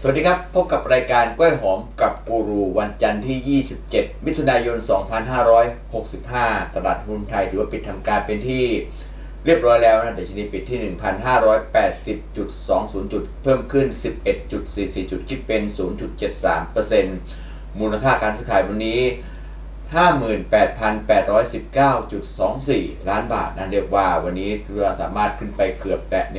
สวัสดีครับ พบกับรายการกล้วยหอมกับกูรูวันจันทร์ที่ 27 มิถุนายน 2565 ตลาดหุ้นไทยถือว่าปิดทำการเป็นที่เรียบร้อยแล้วนะดัชนีปิดที่ 1,580.20 จุด เพิ่มขึ้น 11.44 จุดคิดเป็น 0.73%มูลค่าการซื้อขายวันนี้ 58,819.24 ล้านบาทนะเรียกว่าวันนี้เราสามารถขึ้นไปเกือบแตะ1,000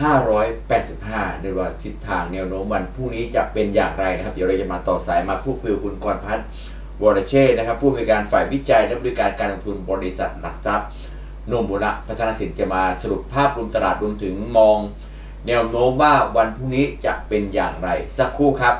585เรียกว่าทิศทางแนวโน้มวันพรุ่งนี้จะเป็นอย่างไรนะครับ เดี๋ยวเราจะมาต่อสายมาพูดคุยคุณกรพัฒน์วรเชษนะครับ ผู้มีการฝ่ายวิจัยและบริการการลงทุนบริษัทหลักทรัพย์นมบุระพัฒนสินจะมาสรุปภาพรวมตลาดรวมถึงมอง แนวโน้มว่าวันพรุ่งนี้จะเป็นอย่างไร สักครู่ครับ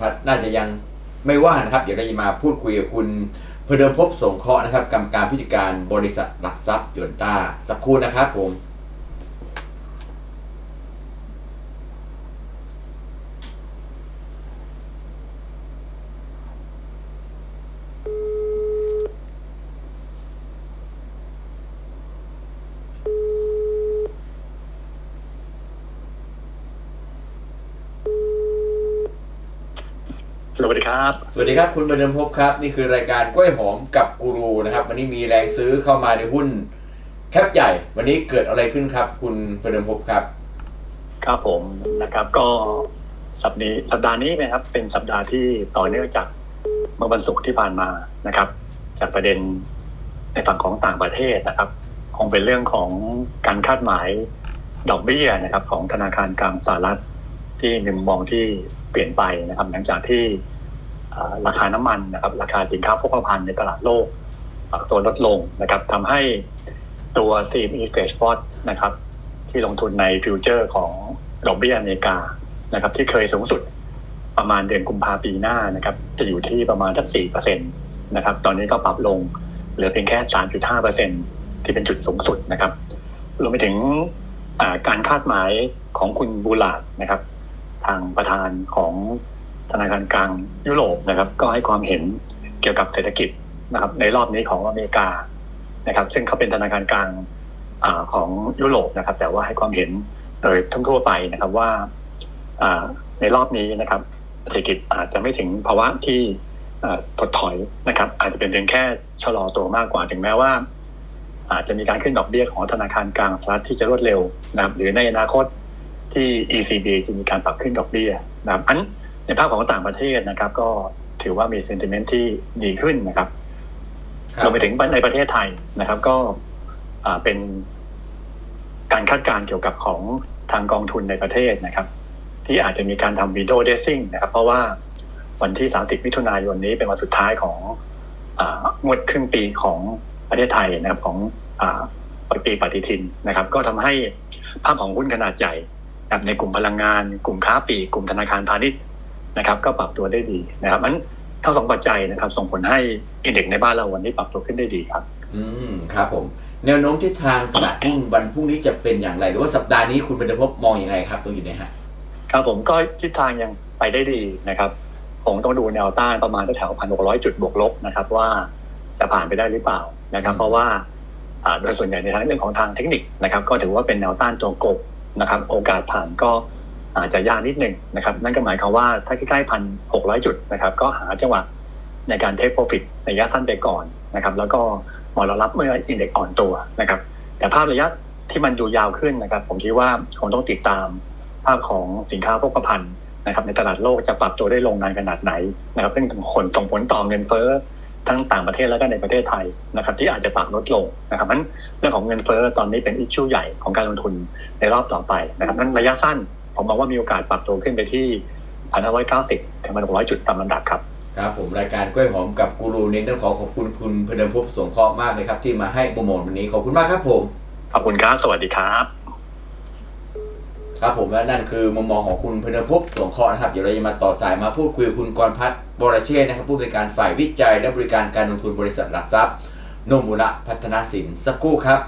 พัฒน์น่าจะยังไม่ว่างนะครับ เดี๋ยวเราจะมาพูดคุยกับคุณพเดิมพบสงเคราะห์นะครับกรรมการผู้จัดการบริษัทหลักทรัพย์ยนต้าสักครู่นะครับผม สวัสดีครับ สวัสดีครับคุณพเดิมพบครับ นี่คือรายการกล้วยหอมกับกูรูนะครับ วันนี้มีแรงซื้อเข้ามาในหุ้นแคปใหญ่ วันนี้เกิดอะไรขึ้นครับ คุณพเดิมพบครับ ครับผมนะครับก็สัปดาห์สัปดาห์นี้นะครับ เป็นสัปดาห์ที่ต่อเนื่องจากเมื่อวันศุกร์ที่ผ่านมานะครับ จากประเด็นในฝั่งของต่างประเทศนะครับ คงเป็นเรื่องของการคาดหมายดอกเบี้ยนะครับ ของธนาคารกลางสหรัฐที่มีมุมมองที่เปลี่ยนไปนะครับหลังจากที่ราคาน้ำมันนะครับราคาสินค้าโภคภัณฑ์ในตลาดโลกปรับตัวลดลงนะครับทำให้ตัว CME Fed Spot นะครับที่ลงทุนในฟิวเจอร์ของดอกเบี้ยอเมริกานะครับที่เคยสูงสุดประมาณเดือนกุมภาปีหน้านะครับจะอยู่ที่ประมาณสักสี่เปอร์เซ็นตนะครับตอนนี้ก็ปรับลงเหลือเพียงแค่สามจุดห้าเปอร์เซ็นที่เป็นจุดสูงสุดนะครับรวมไปถึงการคาดหมายของคุณบูลาร์ดนะครับ ทางประธานของธนาคารกลางยุโรปนะครับ ก็ให้ความเห็นเกี่ยวกับเศรษฐกิจนะครับ ในรอบนี้ของอเมริกานะครับ ซึ่งเขาเป็นธนาคารกลางอของยุโรปนะครับ แต่ว่าให้ความเห็นโดยทั่วไปนะครับว่าในรอบนี้นะครับ เศรษฐกิจอาจจะไม่ถึงภาวะที่ถดถอยนะครับ อาจจะเป็นเพียงแค่ชะลอตัวมากกว่าถึงแม้ว่า อาจจะมีการขึ้นดอกเบี้ยของธนาคารกลางสหรัฐที่จะรวดเร็วนะครับหรือในอนาคต ที่ ECB จะมีการปรับขึ้นดอกเบี้ยนะครับอันในภาพของต่างประเทศนะครับ ก็ถือว่ามีเซนติเมนต์ที่ดีขึ้นนะครับครับรวมไปถึงในประเทศไทยนะครับ ก็อ่าเป็นการคาดการณ์เกี่ยวกับของทางกองทุนในประเทศนะครับ ที่อาจจะมีการทำวิดีโอเดซิ่งนะครับ เพราะว่าวันที่ 30 มิถุนายนนี้เป็นวันสุดท้ายของอางวดครึ่งปีของประเทศไทยนะครับของอาปีปฏิทินนะครับ ก็ทำให้ภาพของหุ้นขนาดใหญ่ นะครับในกลุ่มพลังงาน กลุ่มค้าปลีกกลุ่มธนาคารพาณิชย์นะครับ ก็ปรับตัวได้ดีนะครับอันทั้งสองปัจจัยนะครับ ส่งผลให้อินเด็กซ์ในบ้านเราวันนี้ปรับตัวขึ้นได้ดีครับ อืมครับผม แนวโน้มทิศทางตลาดหุ้นวันพรุ่งนี้จะเป็นอย่างไร หรือว่าสัปดาห์นี้คุณพเดิมพบมองอย่างไรครับตรงอยู่ไหนฮะครับผมก็ทิศทางยังไปได้ดีนะครับคงต้องดูแนวต้านประมาณแถวพันหกร้อยจุดบวกลบนะครับ ว่าจะผ่านไปได้หรือเปล่านะครับอืมเพราะว่าอ่าโดยส่วนใหญ่ในทางเรื่องของทางเทคนิคนะครับ ก็ถือว่าเป็นแนวต้านตัวกบ นะครับ โอกาสผ่านก็อาจจะยากนิดหนึ่งนะครับ นั่นก็หมายความว่าถ้าใกล้ๆพันหกร้อยจุดนะครับ ก็หาจังหวะในการเทคโปรฟิตในระยะสั้นไปก่อนนะครับ แล้วก็มารรับเมื่ออินเด็กซ์อ่อนตัวนะครับ แต่ภาพระยะที่มันอยู่ยาวขึ้นนะครับ ผมคิดว่าคงต้องติดตามภาพของสินค้าโภคภัณฑ์นะครับ ในตลาดโลกจะปรับตัวได้ลงนานขนาดไหนนะครับ ซึ่งถึงผลส่งผลต่อเงินเฟ้อ ทั้งต่างประเทศแล้วก็ในประเทศไทยนะครับ ที่อาจจะปรับลดลงนะครับนั้นเรื่องของเงินเฟ้อตอนนี้เป็นอิชชูใหญ่ของการลงทุนในรอบต่อไปนะครับนั้นระยะสั้นผมมองว่ามีโอกาสปรับตัวขึ้นไปที่พันห้าร้อยเก้าสิบถึงพันหกร้อยจุดตามลำดับครับครับผมรายการกล้วยหอมกับกูรูเน้นต้องขอขอบคุณคุณพเดิมภพสงเคราะห์มากเลยครับที่มาให้โปรโมทวันนี้ขอบคุณมากครับผมขอบคุณครับสวัสดีครับ ครับผมและนั่นคือมุมมองของคุณพเดิมภพสงเคราะห์นะครับ เดี๋ยวเราจะมาต่อสายมาพูดคุยกับคุณกรพัฒน์บรเชษฐ์นะครับผู้บริการฝ่ายวิจัย และบริการการลงทุนบริษัทหลักทรัพย์โนมุระพัฒนาสินสักครู่ครับ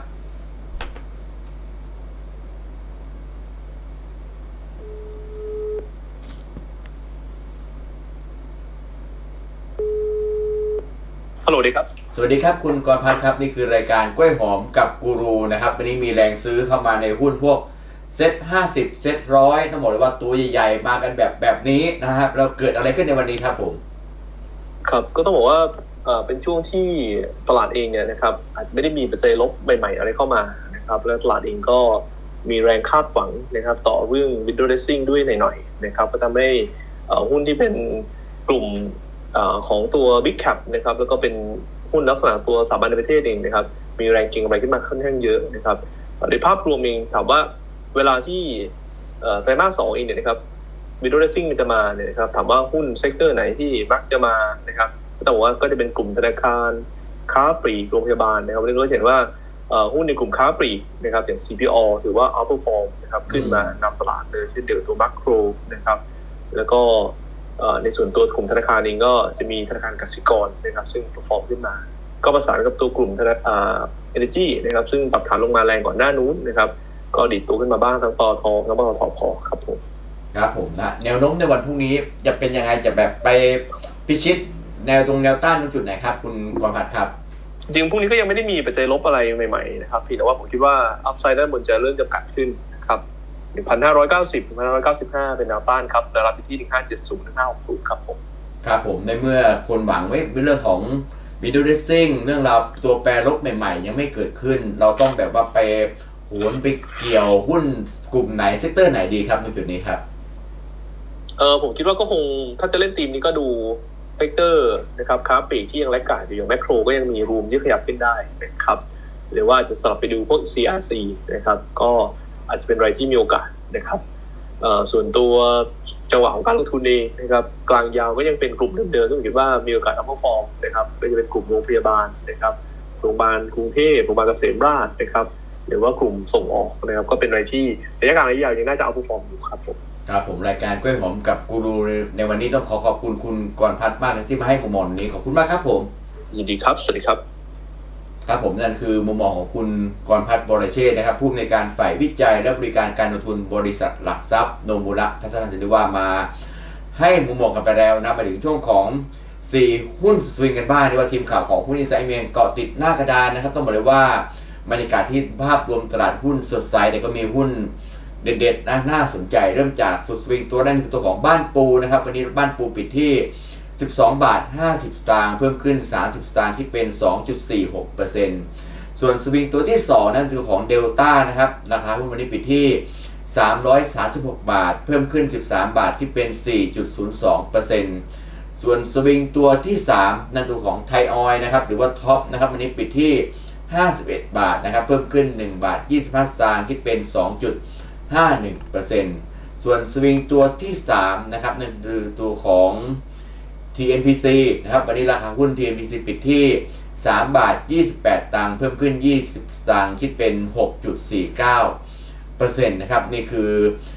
ฮัลโหลดีครับ สวัสดีครับคุณกรพัฒน์ครับ นี่คือรายการกล้วยหอมกับกูรูนะครับ วันนี้มีแรงซื้อเข้ามาในหุ้นพวก เซต50 เซตร้อยต้องบอกเลยว่าตัวใหญ่ๆ มากันแบบแบบนี้นะครับเราเกิดอะไรขึ้นในวันนี้ครับผม ครับก็ต้องบอกว่าเป็นช่วงที่ตลาดเองเนี่ยนะครับอาจจะไม่ได้มีปัจจัยลบใหม่ๆ อะไรเข้ามานะครับแล้วตลาดเองก็มีแรงคาดหวังนะครับ ต่อเรื่อง window dressing ด้วยหน่อยๆนะครับก็ทำให้ออหุ้นที่เป็นกลุ่มอของตัว big cap นะครับแล้วก็เป็นหุ้นลักษณะตัวสถาบันในประเทศเองนะครับ มีแรงเก็งกำไรขึ้นมาค่อนข้างเยอะนะครับในภาพรวมเองถามว่า เวลาที่ไตรมาสสองเองเนี่ยนะครับวิดโอเรซิ่งมันจะมาเนี่ยนะครับถามว่าหุ้นเซกเตอร์ไหนที่มักจะมานะครับก็ต้องบอกว่าก็จะเป็นกลุ่มธนาคาร ค้าปลีกโรงพยาบาลนะครับวันนี้เราจะเห็นว่าหุ้นในกลุ่มค้าปลีกนะครับอย่าง CPO ถือว่า outperform นะครับขึ้นมานำตลาดเลยเช่นเดียวตัวมัคโครนะครับแล้วก็ในส่วนตัวกลุ่มธนาคารเองก็จะมีธนาคารกสิกรนะครับซึ่ง perform ขึ้นมา ก็ประสานกับตัวกลุ่มธนาอ่า energy นะครับซึ่งปรับฐานลงมาแรงก่อนหน้านู้นนะครับ ก็ดีดตัวขึ้นมาบ้างทั้งปอททั้งปตทพครับผมครับผมนะแนวโน้มในวันพรุ่งนี้จะเป็นยังไงจะแบบไปพิชิต แนวตรงแนวต้านตรงจุดไหนครับ คุณกรพัฒน์ครับจริงๆพรุ่งนี้ก็ยังไม่ได้มีปัจจัยลบอะไรใหม่ๆนะครับเพียงแต่ว่าผมคิดว่าอัพไซด์ด้านบนจะเริ่มจำกัดขึ้นนะครับ1,590 1,595 เป็นแนวต้านครับแนวรับอยู่ที่ 1,570 1,560 ครับผม ครับผม ในเมื่อคนหวังไว้เรื่องของ window dressing เรื่องราวตัวแปรลบใหม่ๆ ยังไม่เกิดขึ้น เราต้องแบบว่าไป โหนไปเกี่ยวหุ้นกลุ่มไหนเซกเตอร์ไหนดีครับในจุดนี้ครับเออผมคิดว่าก็คงถ้าจะเล่นทีมนี้ก็ดูเซกเตอร์นะครับค้าปลีกที่ยังแลกกาดอยู่อย่างแมคโครก็ยังมีรูมที่ขยับขึ้นได้นะครับหรือว่าจะสลับไปดูพวก CRC นะครับก็อาจจะเป็นอะไรที่มีโอกาสนะครับเอ่อส่วนตัวจังหวะของการลงทุนเองนะครับกลางยาวก็ยังเป็นกลุ่มเดิมๆที่ผมคิดว่ามีโอกาสอัพฟอร์มนะครับก็จะเป็นกลุ่มโรงพยาบาลนะครับโรงพยาบาลกรุงเทพโรงพยาบาลเกษมราชนะครับ หรือว่ากลุ่มส่งออกนะครับก็เป็นอะไรที่ระยะกลางระยะยาวยังน่าจะอัพฟอร์มอยู่ครับผมครับผมรายการกล้วยหอมกับกูรูในวันนี้ต้องขอขอบคุณคุณกรพัฒน์มากนะที่มาให้มุมมองนี้ขอบคุณมากครับผมยินดีครับสวัสดีครับ ครับผมนั่นคือมุมมองของคุณกรพัฒน์บรเชษฐ์นะครับผู้อำนวยการฝ่ายวิจัยและบริการการลงทุนบริษัทหลักทรัพย์โนมูระพัฒนาสินว่ามา ให้มุมมองกันไปแล้วนะมาถึงช่วงของ4หุ้นสวิงกันบ้างที่ว่าทีมข่าวของหุ้นอินไซด์เมียงเกาะติดหน้ากระดานนะครับ ต้องบอกเลยว่า บรรยากาศที่ภาพรวมตลาดหุ้นสดใสแต่ก็มีหุ้นเด็ดๆนะน่าสนใจเริ่มจากสุดสวิงตัวแรกคือตัวของบ้านปูนะครับ วันนี้บ้านปูปิดที่ 12 บาท 50 สตางค์เพิ่มขึ้น 30 สตางค์ที่เป็น 2.46%ส่วนสวิงตัวที่ 2 นั่นคือของเดลต้านะครับราคาหุ้นวันนี้ปิดที่ 336 บาท เพิ่มขึ้น 13 บาทที่เป็น 4.02%ส่วนสวิงตัวที่ 3 นั่นตัวของไทยออยนะครับหรือว่าท็อปนะครับวันนี้ปิดที่ 51 บาทนะครับ เพิ่มขึ้น 1 บาท 25 สตางค์คิดเป็น 2.51%ส่วนสวิงตัวที่ 3 นะครับนั่นคือตัวของ TNPC นะครับ วันนี้ราคาหุ้น TNPC ปิดที่ 3 บาท 28 ตังค์เพิ่มขึ้น 20 สตางค์คิดเป็น 6.49%นะครับ นี่คือ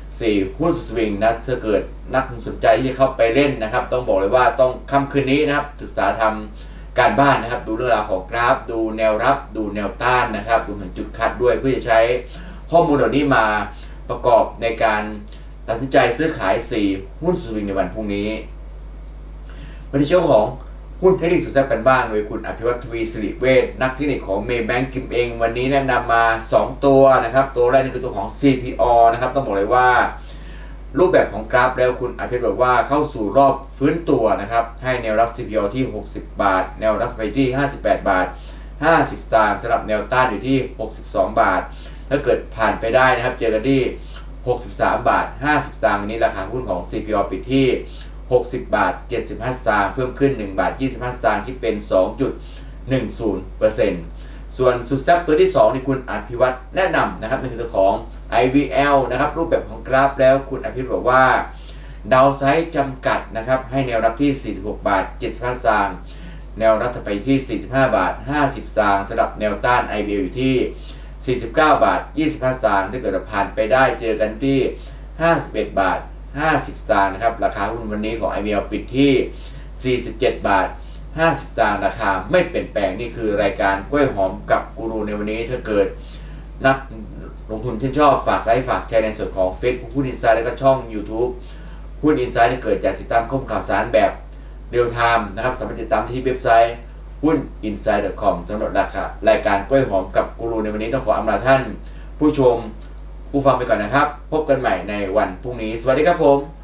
4 หุ้นสวิงนะถ้าเกิดนักสนใจที่จะเข้าไปเล่นนะครับ ต้องบอกเลยว่าต้องค่ำคืนนี้นะครับ ศึกษาทำ การบ้านนะครับ ดูเรื่องราวของกราฟ ดูแนวรับ ดูแนวต้านนะครับดูถึงจุดคัดด้วยเพื่อจะใช้ข้อมูลเหล่านี้มาประกอบในการตัดสินใจซื้อขาย 4 หุ้นสวิงในวันพรุ่งนี้วันนี้เจ้าของหุ้นเทคนิคสุดแซ่บกันบ้างโดยคุณอภิวัตทวีสิริเวชนักเทคนิคของเมย์แบงก์กิมเอง วันนี้แนะนำมา 2 ตัวนะครับ ตัวแรกนี่คือตัวของ CPO นะครับ ต้องบอกเลยว่า รูปแบบของกราฟแล้วคุณอภิวัตบอกว่าเข้าสู่รอบฟื้นตัวนะครับ ให้แนวรับ CPO ที่ 60 บาท แนวรับไปที่ 58 บาท 50ตางสำหรับแนวต้านอยู่ที่ 62 บาท ถ้าเกิดผ่านไปได้นะครับ เจอกันที่ 63 บาท 50ตางวันนี้ราคาหุ้นของ CPO ปิดที่ 60 บาท 75 สตางค์เพิ่มขึ้น 1 บาท 25 สตางค์คิดเป็น 2.10%ส่วนสุดแซ่บตัวที่ 2 ที่คุณอภิวัตรแนะนำนะครับเป็นตัวของ IVL นะครับรูปแบบของกราฟแล้วคุณอภิวัตรบอกว่า ดาวไซด์จำกัดนะครับให้แนวรับที่ 46 บาท 75สตางค์แนวรับถัดไปที่ 45 บาท 50สตางค์สำหรับแนวต้าน IVL อยู่ที่ 49 บาท 25สตางค์ถ้าเกิดเราผ่านไปได้เจอกันที่ 51 บาท 50สตางค์นะครับราคาหุ้นวันนี้ของ IVL ปิดที่ 47 บาท50สตางค์ราคาไม่เปลี่ยนแปลงนี่คือรายการกล้วยหอมกับกูรูในวันนี้ถ้าเกิดนัก ลงทุนที่ชอบฝากไลค์ฝากแชร์ในส่วนของ Facebook ผู้ดินไซด์และก็ช่อง YouTube หุ้นอินไซด์ที่เกิดจากติดตามข้อมูลข่าวสารแบบเรียลไทม์นะครับสามารถติดตามที่เว็บไซต์หุ้น inside.com สำหรับราคารายการกล้วยหอมกับกูรูในวันนี้ต้องขออำลาท่าน ผู้ชมผู้ฟังไปก่อนนะครับ พบกันใหม่ในวันพรุ่งนี้ สวัสดีครับผม